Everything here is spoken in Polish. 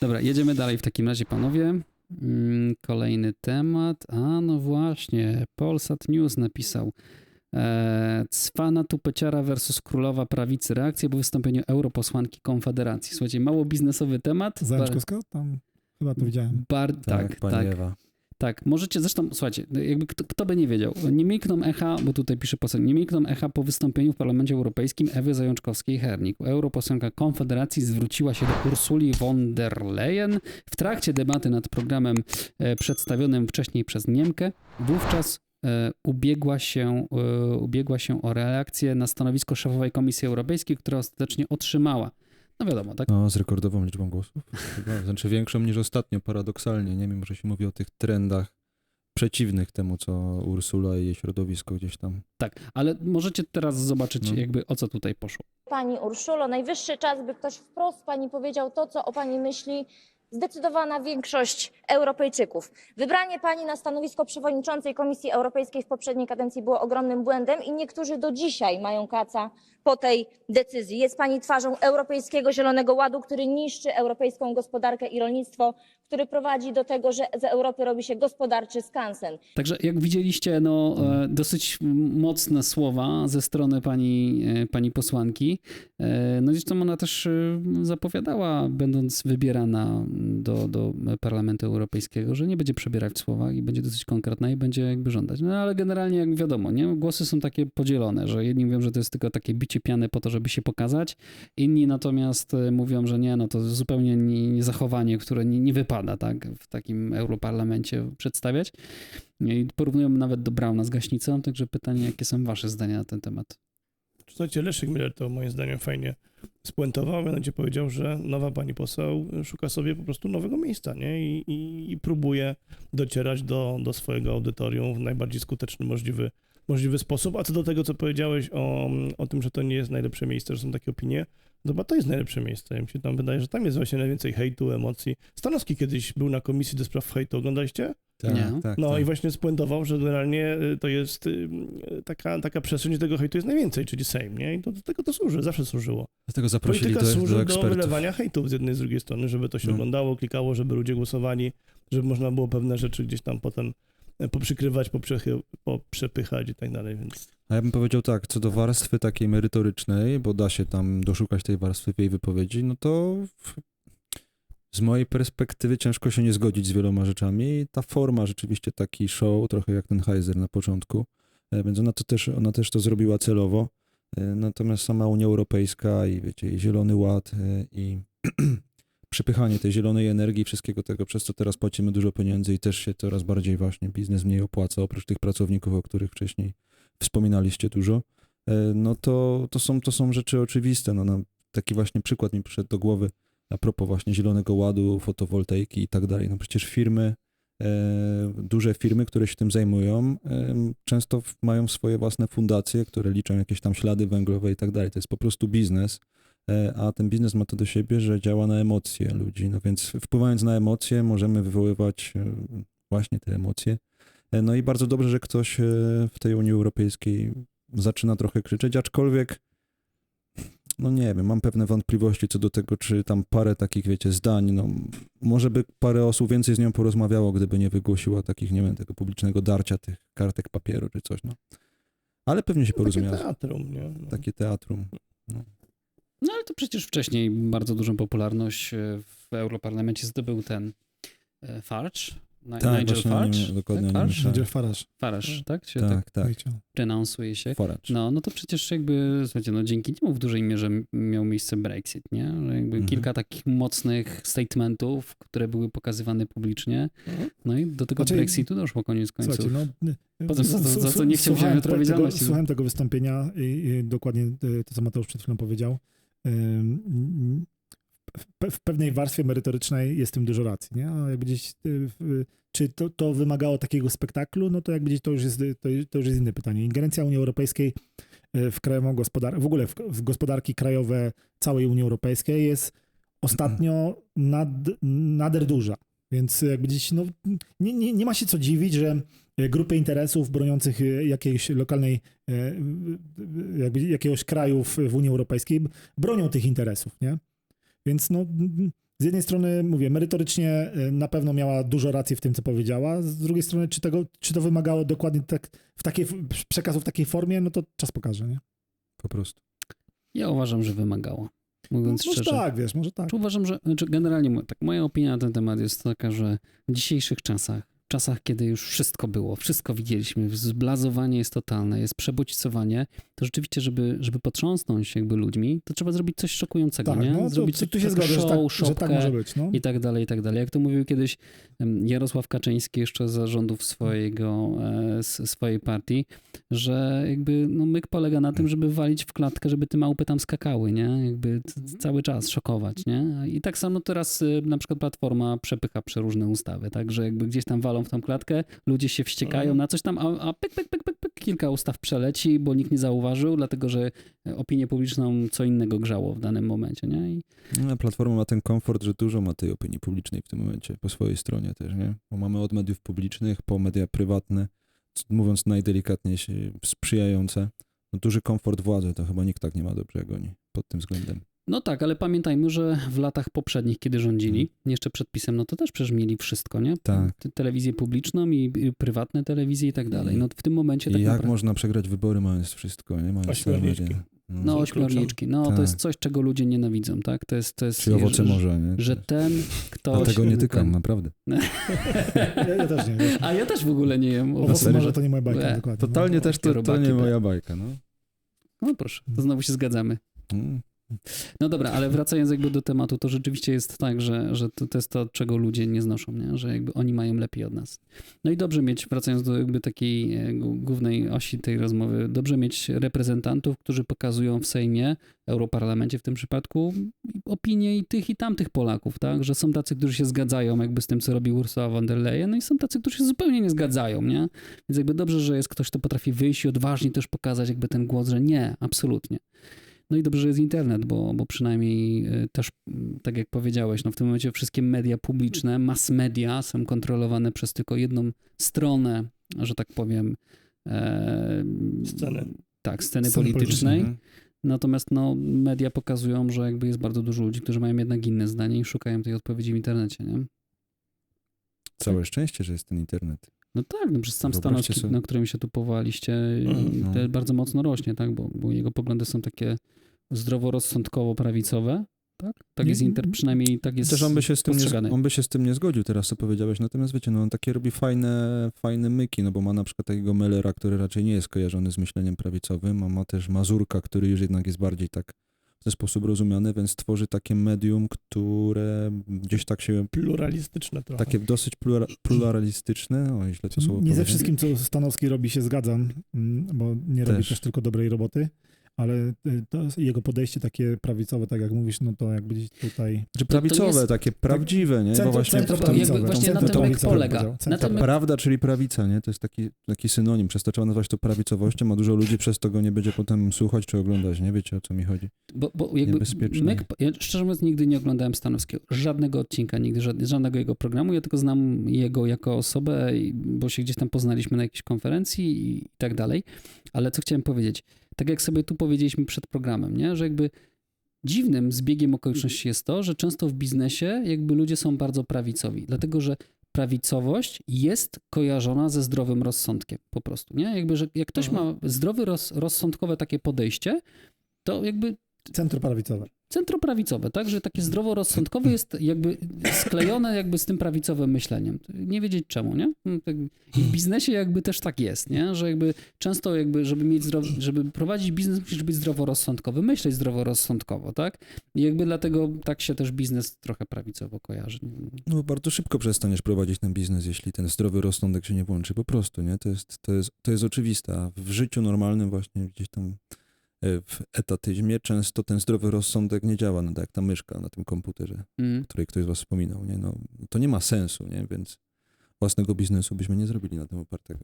Dobra, jedziemy dalej w takim razie, panowie. Mm, Kolejny temat. A no właśnie, Polsat News napisał. E, Cwana Tupeciara versus Królowa Prawicy. Reakcja po wystąpieniu europosłanki Konfederacji. Słuchajcie, mało biznesowy temat. Zajączkowska? Tam chyba to widziałem. Bar, Tak, tak, tak, Ewa. Tak. Możecie, zresztą, słuchajcie, jakby kto, kto by nie wiedział, nie milkną echa, bo tutaj pisze poseł, nie milkną echa po wystąpieniu w Parlamencie Europejskim Ewy Zajączkowskiej-Hernik. Europosłanka Konfederacji zwróciła się do Ursuli von der Leyen w trakcie debaty nad programem e, przedstawionym wcześniej przez Niemkę. Wówczas e, ubiegła się, e, ubiegła się o reakcję na stanowisko szefowej Komisji Europejskiej, która ostatecznie otrzymała. No wiadomo, tak? No, z rekordową liczbą głosów. Chyba, znaczy większą niż ostatnio, paradoksalnie. Nie wiem, że się mówi o tych trendach przeciwnych temu, co Ursula i jej środowisko gdzieś tam. Tak, ale możecie teraz zobaczyć, No. jakby o co tutaj poszło. Pani Urszulo, najwyższy czas, by ktoś wprost pani powiedział to, co o pani myśli zdecydowana większość Europejczyków. Wybranie pani na stanowisko przewodniczącej Komisji Europejskiej w poprzedniej kadencji było ogromnym błędem i niektórzy do dzisiaj mają kaca po tej decyzji. Jest pani twarzą Europejskiego Zielonego Ładu, który niszczy europejską gospodarkę i rolnictwo, który prowadzi do tego, że z Europy robi się gospodarczy skansen. Także jak widzieliście, no, e, dosyć mocne słowa ze strony pani, e, pani posłanki. E, No zresztą ona też zapowiadała, będąc wybierana do, do Parlamentu Europejskiego, że nie będzie przebierać w słowach i będzie dosyć konkretna i będzie jakby żądać. No ale generalnie jak wiadomo, nie? głosy są takie podzielone, że jedni mówią, że to jest tylko takie bicie piany po to, żeby się pokazać, inni natomiast e, mówią, że nie, no to zupełnie nie, nie zachowanie, które nie, nie wypada tak, w takim europarlamencie przedstawiać. I porównują nawet do Brauna z gaśnicą, także pytanie, jakie są wasze zdania na ten temat? Słuchajcie, Leszek Miller to moim zdaniem fajnie spuentował, mianowicie powiedział, że nowa pani poseł szuka sobie po prostu nowego miejsca, nie? I, i, i próbuje docierać do, do swojego audytorium w najbardziej skuteczny możliwy, możliwy sposób. A co do tego, co powiedziałeś o, o tym, że to nie jest najlepsze miejsce, że są takie opinie, no bo to jest najlepsze miejsce. Mi się tam wydaje, że tam jest właśnie najwięcej hejtu, emocji. Stanowski kiedyś był na komisji do spraw hejtu, oglądaliście? Tak, Nie. tak, No tak. i właśnie spuentował, że generalnie y, to jest y, taka, taka przestrzeń, gdzie tego hejtu jest najwięcej, czyli Sejm, nie? I to, do tego to służy, zawsze służyło. Dlatego zaprosili Polityka do, służy do do, ekspertów. wylewania hejtów z jednej i z drugiej strony, żeby to się No. oglądało, klikało, żeby ludzie głosowali, żeby można było pewne rzeczy gdzieś tam potem e, poprzykrywać, poprzechy, poprzepychać i tak dalej, więc... A ja bym powiedział tak, co do warstwy takiej merytorycznej, bo da się tam doszukać tej warstwy w jej wypowiedzi, no to z mojej perspektywy ciężko się nie zgodzić z wieloma rzeczami. Ta forma rzeczywiście taki show, trochę jak ten Heiser na początku, e, więc ona to też, ona też to zrobiła celowo. E, Natomiast sama Unia Europejska i wiecie, i Zielony Ład e, i przepychanie tej zielonej energii, wszystkiego tego, przez co teraz płacimy dużo pieniędzy i też się coraz bardziej właśnie biznes mniej opłaca, oprócz tych pracowników, o których wcześniej wspominaliście dużo, no to, to, są, to są rzeczy oczywiste. No, no, taki właśnie przykład mi przyszedł do głowy a propos właśnie Zielonego Ładu, fotowoltaiki i tak dalej. No przecież firmy, e, duże firmy, które się tym zajmują, e, często mają swoje własne fundacje, które liczą jakieś tam ślady węglowe i tak dalej. To jest po prostu biznes, e, a ten biznes ma to do siebie, że działa na emocje ludzi. No więc wpływając na emocje, możemy wywoływać właśnie te emocje. No i bardzo dobrze, że ktoś w tej Unii Europejskiej zaczyna trochę krzyczeć, aczkolwiek no nie wiem, mam pewne wątpliwości co do tego, czy tam parę takich, wiecie, zdań, no może by parę osób więcej z nią porozmawiało, gdyby nie wygłosiła takich, nie wiem, tego publicznego darcia tych kartek papieru czy coś, no. Ale pewnie się No, takie porozumiała. teatrum, nie? No. Takie teatrum. No ale to przecież wcześniej bardzo dużą popularność w Europarlamencie zdobył ten e, Ni- Tak, Nigel Farage. dokładnie tak? Farage? Nigel Farage. Farage, tak? Się Tak, tak tak. renonsuje się. Farage. No, no to przecież jakby, słuchajcie, no dzięki niemu w dużej mierze miał miejsce Brexit, nie? Że jakby Mhm. kilka takich mocnych statementów, które były pokazywane publicznie, no i do tego Znaczy, Brexitu doszło koniec końców. Słuchajcie, no... Potem za- za- za co nie chciał słuchałem wziąć odpowiedzialności. Słuchałem tego wystąpienia i, i dokładnie e, to, co Mateusz przed chwilą powiedział. W, pe- w pewnej warstwie merytorycznej jest tym dużo racji, nie? A jak gdzieś, e, czy to, to wymagało takiego spektaklu, no to jak gdzieś to już jest, to, to już jest inne pytanie. Ingerencja Unii Europejskiej e, w krajową gospodarkę, w ogóle w, w gospodarki krajowe całej Unii Europejskiej jest ostatnio nad, nader duża. Więc jakby gdzieś, no, nie, nie, nie ma się co dziwić, że e, grupy interesów broniących jakiejś lokalnej, jakby jakiegoś kraju w Unii Europejskiej bronią tych interesów, nie? Więc no, z jednej strony, mówię, merytorycznie y, na pewno miała dużo racji w tym, co powiedziała, z drugiej strony, czy, tego, czy to wymagało dokładnie tak, w takiej, przekazu w takiej formie, no to czas pokaże, nie? Po prostu. Ja uważam, że wymagało. Mówiąc może szczerze. tak, wiesz, może tak. Czy uważam, że znaczy generalnie tak, moja opinia na ten temat jest taka, że w dzisiejszych czasach, czasach, kiedy już wszystko było, wszystko widzieliśmy, zblazowanie jest totalne, jest przebodźcowanie, to rzeczywiście, żeby, żeby potrząsnąć jakby ludźmi, to trzeba zrobić coś szokującego, Tak, nie? no to, zrobić tu, tu się taką zgodzę, że show, tak, że tak może być, no. i tak dalej, i tak dalej. Jak to mówił kiedyś Jarosław Kaczyński jeszcze za rządów swojego, e, swojej partii, że jakby no, myk polega na tym, żeby walić w klatkę, żeby te małpy tam skakały, nie? Jakby cały czas szokować, nie? I tak samo teraz y, na przykład Platforma przepycha przeróżne ustawy, tak? Że jakby gdzieś tam walą w tą klatkę, ludzie się wściekają na coś tam, a, a pyk, pyk, pyk, pyk, pyk, kilka ustaw przeleci, bo nikt nie zauważył, dlatego że e, opinię publiczną co innego grzało w danym momencie, nie? I No, Platforma ma ten komfort, że dużo ma tej opinii publicznej w tym momencie, po swojej stronie też, nie? Bo mamy od mediów publicznych po media prywatne, mówiąc najdelikatniej się sprzyjające. No, duży komfort władzy, to chyba nikt tak nie ma dobrze jak oni pod tym względem. No tak, ale pamiętajmy, że w latach poprzednich, kiedy rządzili, jeszcze przed pisem, no to też przecież mieli wszystko, nie? Tak. Te- Telewizję publiczną i, prywatne telewizje i tak dalej. No w tym momencie I tak jak naprawdę... można przegrać wybory, mając wszystko, nie? Mając Ośmiorniczki. No, No ośmiorniczki, no to Tak. jest coś, czego ludzie nienawidzą, tak? To jest... To jest Czy owoce że, morza, nie? Że ten ktoś... A tego nie tykam, ten- naprawdę. Ja, ja też nie, wiesz. A ja też w ogóle nie jem Owoce morza to nie moja bajka, dokładnie. Totalnie no. też to, to robaki, nie tak. moja bajka, no. No proszę, to znowu się zgadzamy. Mm. No dobra, ale wracając jakby do tematu, to rzeczywiście jest tak, że, że to, to jest to, czego ludzie nie znoszą, nie? że jakby oni mają lepiej od nas. No i dobrze mieć, wracając do jakby takiej e, głównej osi tej rozmowy, dobrze mieć reprezentantów, którzy pokazują w Sejmie, Europarlamencie w tym przypadku, opinie i tych i tamtych Polaków, tak? Że są tacy, którzy się zgadzają jakby z tym, co robi Ursula von der Leyen, no i są tacy, którzy się zupełnie nie zgadzają, nie? Więc jakby dobrze, że jest ktoś, kto potrafi wyjść i odważnie też pokazać jakby ten głos, że nie, absolutnie. No i dobrze, że jest internet, bo, bo przynajmniej y, też, mm, tak jak powiedziałeś, no w tym momencie wszystkie media publiczne, mass media są kontrolowane przez tylko jedną stronę, że tak powiem, e, Sceny. Tak, sceny, Sceny politycznej. Mhm. Natomiast no, media pokazują, że jakby jest bardzo dużo ludzi, którzy mają jednak inne zdanie i szukają tej odpowiedzi w internecie, nie? Całe szczęście, że jest ten internet. No tak, no przez sam Wyobraźcie Stanowski, na którym się tu powołaliście, Mhm. No. bardzo mocno rośnie, tak? Bo, bo jego poglądy są takie zdroworozsądkowo-prawicowe, tak? Tak Nie- jest inter, przynajmniej tak jest Też on by, się z tym nie, on by się z tym nie zgodził teraz, co powiedziałeś. Natomiast wiecie, no on takie robi fajne, fajne myki, no bo ma na przykład takiego Mellera, który raczej nie jest kojarzony z myśleniem prawicowym, a ma też Mazurka, który już jednak jest bardziej tak w ten sposób rozumiany, więc tworzy takie medium, które gdzieś tak się, Pluralistyczne trochę. takie dosyć plura, pluralistyczne, o źle to słowo Nie ze powiedziałem. wszystkim, co Stanowski robi, się zgadzam, mm, bo nie robi Też. też tylko dobrej roboty, ale y, to jest jego podejście takie prawicowe, tak jak mówisz, no to jakby tutaj... Czy prawicowe, jest- takie prawdziwe, nie? Bo Centrum- właśnie centrum To prawicowe. jakby właśnie na Centrum tym jak prawicowe polega. Na tym, Prawda, czyli prawica, nie? To jest taki, taki synonim, przez to trzeba nazwać to prawicowością, a dużo ludzi przez to go nie będzie potem słuchać czy oglądać, nie? Wiecie o co mi chodzi. bo, bo jakby myk, ja szczerze mówiąc nigdy nie oglądałem Stanowskiego, żadnego odcinka, nigdy żad- żadnego jego programu, ja tylko znam jego jako osobę, bo się gdzieś tam poznaliśmy na jakiejś konferencji i tak dalej, ale co chciałem powiedzieć, tak jak sobie tu powiedzieliśmy przed programem, nie? że jakby dziwnym zbiegiem okoliczności jest to, że często w biznesie jakby ludzie są bardzo prawicowi, dlatego że prawicowość jest kojarzona ze zdrowym rozsądkiem po prostu, nie? Jakby, że jak ktoś ma zdrowy, roz, rozsądkowe takie podejście, to jakby Centrum prawicowe. Centroprawicowe, tak? Że takie zdroworozsądkowe jest jakby sklejone jakby z tym prawicowym myśleniem. Nie wiedzieć czemu, nie? No tak- I w biznesie jakby też tak jest, nie? Że jakby często jakby, żeby mieć zdrowy, żeby prowadzić biznes musisz być zdroworozsądkowy, myśleć zdroworozsądkowo, tak? I jakby dlatego tak się też biznes trochę prawicowo kojarzy. No bardzo szybko przestaniesz prowadzić ten biznes, jeśli ten zdrowy rozsądek się nie włączy. Po prostu, nie? To jest, to jest, to jest oczywiste. A w życiu normalnym właśnie gdzieś tam w etatyzmie często ten zdrowy rozsądek nie działa, no tak jak ta myszka na tym komputerze, Mm. o której ktoś z was wspominał, nie? No, to nie ma sensu, nie? Więc własnego biznesu byśmy nie zrobili na tym opartego.